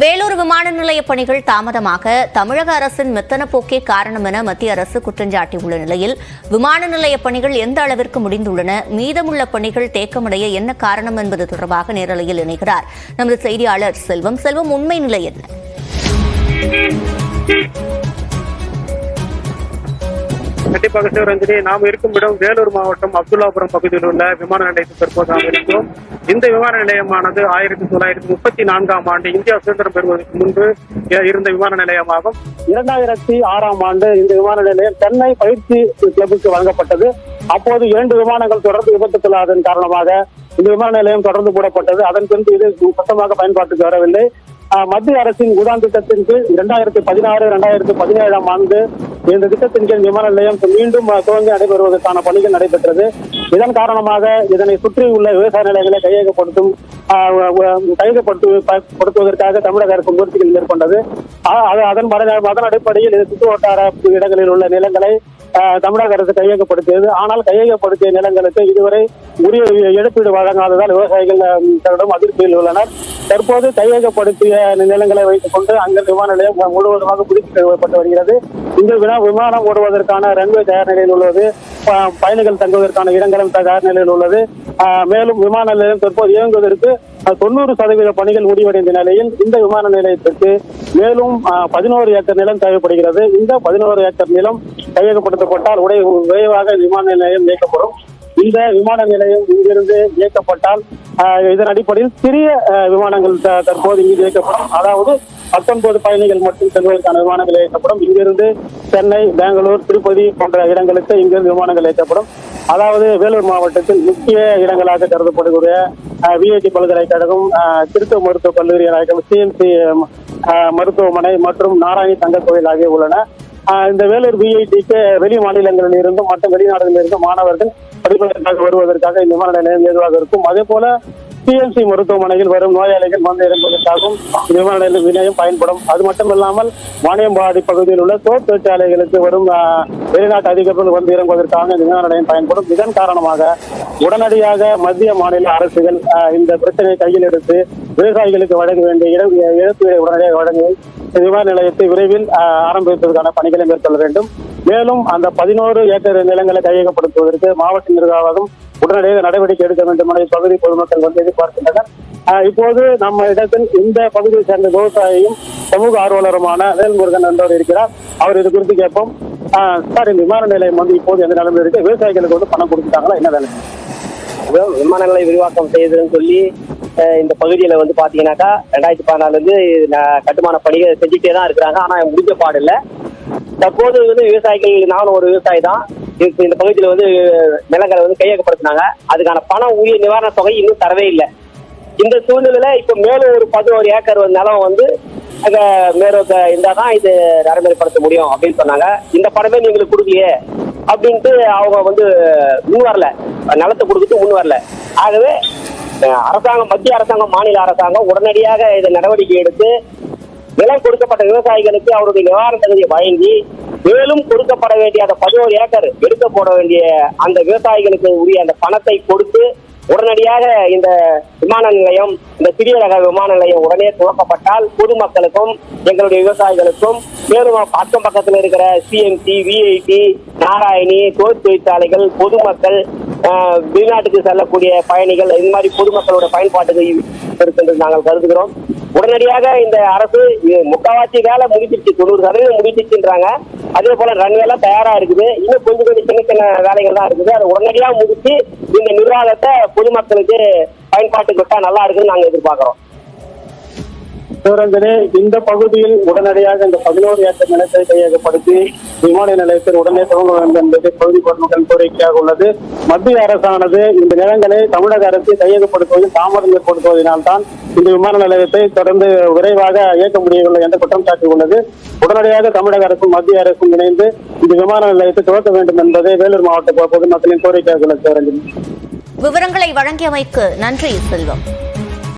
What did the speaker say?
வேலூர் விமான நிலைய பணிகள் தாமதமாக. தமிழக அரசின் மெத்தன போக்கே காரணம் என மத்திய அரசு குற்றஞ்சாட்டியுள்ள நிலையில் விமான நிலைய பணிகள் எந்த அளவிற்கு முடிந்துள்ளன மீதமுள்ள பணிகள் தேக்கமடைய என்ன காரணம் என்பது தொடர்பாக நேரலையில் இணைகிறார் நமது செய்தியாளர் செல்வம். செல்வம் உண்மை நிலை என்ன? கண்டிப்பாக சிவரஞ்சனி நாம் இருக்கும் இடம் வேலூர் மாவட்டம் அப்துல்லாபுரம் பகுதியில் உள்ள விமான நிலையத்தில் தற்போது நாம் இருக்கிறோம் இந்த விமான நிலையமானது ஆயிரத்தி தொள்ளாயிரத்தி முப்பத்தி நான்காம் ஆண்டு இந்தியா சுதந்திரம் பெறுவதற்கு முன்பு இருந்த விமான நிலையமாகும். இரண்டாயிரத்தி ஆறாம் ஆண்டு இந்த விமான நிலையம் சென்னை பயிற்சி கிளப்புக்கு வழங்கப்பட்டது. அப்போது இரண்டு விமானங்கள் தொடர்ந்து விபத்துக்குள்ளாதன் காரணமாக இந்த விமான நிலையம் தொடர்ந்து போடப்பட்டது. அதன் பின்பு இது சுத்தமாக பயன்பாட்டுக்கு வரவில்லை. மத்திய அரசின் உதான் திட்டத்தின் கீழ் இரண்டாயிரத்தி பதினாறு இரண்டாயிரத்தி பதினேழாம் ஆண்டு இந்த திட்டத்தின் கீழ் விமான நிலையம் மீண்டும் துவங்கி நடைபெறுவதற்கான பணிகள் நடைபெற்றது. இதன் காரணமாக இதனை சுற்றியுள்ள விவசாய நிலையங்களை கையகப்படுத்தும் ஆஹ் கையகப்படுத்து தமிழக அரசு முயற்சிகள் மேற்கொண்டது. அது- அதன் மத- அதன் அடிப்படையில் இது சுற்று வட்டார இடங்களில் உள்ள நிலங்களை தமிழக அரசு கையகப்படுத்தியது. ஆனால் கையகப்படுத்திய நிலங்களுக்கு இதுவரை உரிய இழப்பீடு வழங்காததால் விவசாயிகள் ஆஹ் அதிருப்தியில் உள்ளனர். தற்போது கையகப்படுத்திய நிலங்களை வைத்துக் கொண்டு அங்க விமான நிலையம் முழுவதுமாக புதுப்பித்து கழுவப்பட்டு வருகிறது. இந்த வினா- விமானம் ஓடுவதற்கான ரன்வே தயார் நிலையில் உள்ளது. பயணிகள் தங்குவதற்கான இடங்களும் தயார் நிலையில் உள்ளது. மேலும் விமான நிலையம் தற்போது இயங்குவதற்கு தொண்ணூறு சதவீத பணிகள் முடிவடைந்த நிலையில் இந்த விமான நிலையத்திற்கு மேலும் பதினோரு ஏக்கர் நிலம் தேவைப்படுகிறது. இந்த பதினோரு ஏக்கர் நிலம் கையகப்படுத்தப்பட்டால் உடைய விரைவாக விமான நிலையம் இயக்கப்படும். இந்த விமான நிலையம் இங்கிருந்து இயக்கப்பட்டால் இதன் அடிப்படையில் சிறிய விமானங்கள் த- தற்போது இங்கு இயக்கப்படும். அதாவது பத்தொன்பது பயணிகள் மட்டும் செல்வதற்கான விமானங்கள் இயக்கப்படும். இங்கிருந்து சென்னை பெங்களூர் திருப்பதி போன்ற இடங்களுக்கு இங்கிருந்து விமானங்கள் இயக்கப்படும். அதாவது வேலூர் மாவட்டத்தில் முக்கிய இடங்களாக கருதப்படக்கூடிய விஐடி பல்கலைக்கழகம் ஆஹ், மருத்துவக் கல்லூரி சிஎம்சி மருத்துவமனை மற்றும் நாராயணி தங்கக் கோயில் ஆகிய உள்ளன. இந்த வேலூர் விஐடிக்கு வெளி மாநிலங்களில் இருந்தும் மற்றும் வெளிநாடுகளில் இருந்தும் மாணவர்கள் படிப்பதற்காக வருவதற்காக இந்த விமான நிலையம் ஏதுவாக இருக்கும். அதே போல சிஎம்சி மருத்துவமனையில் வரும் நோயாளிகள் வந்து இறங்குவதற்காகவும் விமான நிலைய விநியோகம் பயன்படும். அது மட்டுமில்லாமல் வாணியம்பாடி பகுதியில் உள்ள தோல் தொழிற்சாலைகளுக்கு வரும் வெளிநாட்டு அதிகாரிகள் வந்து இறங்குவதற்காக இந்த விமான நிலையம் பயன்படும். இதன் காரணமாக உடனடியாக மத்திய மாநில அரசுகள் இந்த பிரச்சனையை கையில் எடுத்து விவசாயிகளுக்கு வழங்க வேண்டிய இழப்பீடு உடனடியாக வழங்கி விமான நிலையத்தை விரைவில் ஆரம்பிப்பதற்கான பணிகளை மேற்கொள்ள வேண்டும். மேலும் அந்த பதினோரு ஏக்கர் நிலங்களை கையகப்படுத்துவதற்கு மாவட்ட நிர்வாகம் உடனடியாக நடவடிக்கை எடுக்க வேண்டும் என இப்பகுதி பொதுமக்கள் வந்து எதிர்பார்க்கின்றனர். இப்போது நம்ம இடத்தில் இந்த பகுதியை சேர்ந்த விவசாயியும் சமூக ஆர்வலருமான வேல்முருகன் என்றவர் இருக்கிறார். அவர் இது குறித்து கேட்போம். சார் இந்த விமான நிலையம் வந்து இப்போது எந்த நிலைமையில் இருக்கு? விவசாயிகளுக்கு வந்து பணம் கொடுத்துட்டாங்களா? என்ன வேலை? விமான நிலைய விரிவாக்கம் செய்யுதுன்னு சொல்லி இந்த பகுதியில் வந்து பாத்தீங்கன்னாக்கா ரெண்டாயிரத்தி பதினாலுல இருந்து கட்டுமான பணிகள் செஞ்சுட்டே தான் இருக்கிறாங்க. ஆனால் முடிஞ்ச பாடு இல்லை தற்போது வந்து விவசாயிகள் நானும் ஒரு விவசாயி தான் இந்த பகுதியில் வந்து நிலங்களை வந்து கையகப்படுத்தினாங்க. அதுக்கான பணம் உரிய நிவாரண தொகை இன்னும் தரவே இல்லை. இந்த சூழ்நிலையில இப்ப மேலும் ஒரு பதினோரு ஏக்கர் நிலம் வந்து அங்க மேலோக்க இருந்தா தான் இது நடைமுறைப்படுத்த முடியும் அப்படின்னு சொன்னாங்க. இந்த பணமே நீங்களுக்கு கொடுக்கலையே அப்படின்ட்டு அவங்க வந்து முன் வரல. நிலத்தை கொடுத்துட்டு முன் வரல. ஆகவே அரசாங்கம் மத்திய அரசாங்கம் மாநில அரசாங்கம் உடனடியாக இதை நடவடிக்கை எடுத்து நிலம் கொடுக்கப்பட்ட விவசாயிகளுக்கு அவருடைய நிவாரண தகுதியை வழங்கி மேலும் கொடுக்கப்பட வேண்டிய அந்த பதினோரு ஏக்கர் எடுக்க போட வேண்டிய அந்த விவசாயிகளுக்கு உரிய அந்த பணத்தை கொடுத்து உடனடியாக இந்த விமான நிலையம் இந்த சிறிய ரக விமான நிலையம் உடனே துவக்கப்பட்டால் பொதுமக்களுக்கும் எங்களுடைய விவசாயிகளுக்கும் மேலும் அக்கம் பக்கத்தில் இருக்கிற சிஎம்சி விஐடி நாராயணி தோல் தொழிற்சாலைகள் பொதுமக்கள் வெளிநாட்டுக்கு செல்லக்கூடிய பயணிகள் இந்த மாதிரி பொதுமக்களோட பயன்பாட்டுக்கு இருக்கின்றது நாங்கள் கருதுகிறோம். உடனடியாக இந்த அரசு முக்காவாசி வேலை முடிச்சிருச்சு தொண்ணூறு சதவீதம் முடிச்சிருச்சுன்றாங்க அதே போல ரன் வேலை தயாரா இருக்குது. இன்னும் கொஞ்சம் கொஞ்சம் சின்ன சின்ன வேலைகள் தான் இருக்குது. அதை உடனடியாக முடிச்சு இந்த நிர்வாகத்தை பொதுமக்களுக்கு பயன்பாட்டுக்கு விட்டா நல்லா இருக்குன்னு நாங்கள் எதிர்பார்க்கிறோம். சிவரஞ்சனே இந்த பகுதியில் உடனடியாக இந்த பதினோரு ஏக்கர் நிலத்தை கையகப்படுத்தி விமான நிலையத்தில் உடனே துவங்க வேண்டும் என்பது பகுதி பொதுமக்கள் கோரிக்கையாக உள்ளது. மத்திய அரசானது இந்த நிலங்களை தமிழக அரசு கையகப்படுத்துவதில் தாமதம் ஏற்படுத்துவதனால்தான் இந்த விமான நிலையத்தை தொடர்ந்து விரைவாக இயக்க முடியவில்லை என்ற குற்றம் சாட்டியுள்ளது. உடனடியாக தமிழக அரசும் மத்திய அரசும் இணைந்து இந்த விமான நிலையத்தை துவக்க வேண்டும் என்பதே வேலூர் மாவட்ட பொதுமக்களின் கோரிக்கையாக உள்ளது. சிவரஞ்சனி விவரங்களை வழங்கியமைக்கு நன்றி செல்வம்.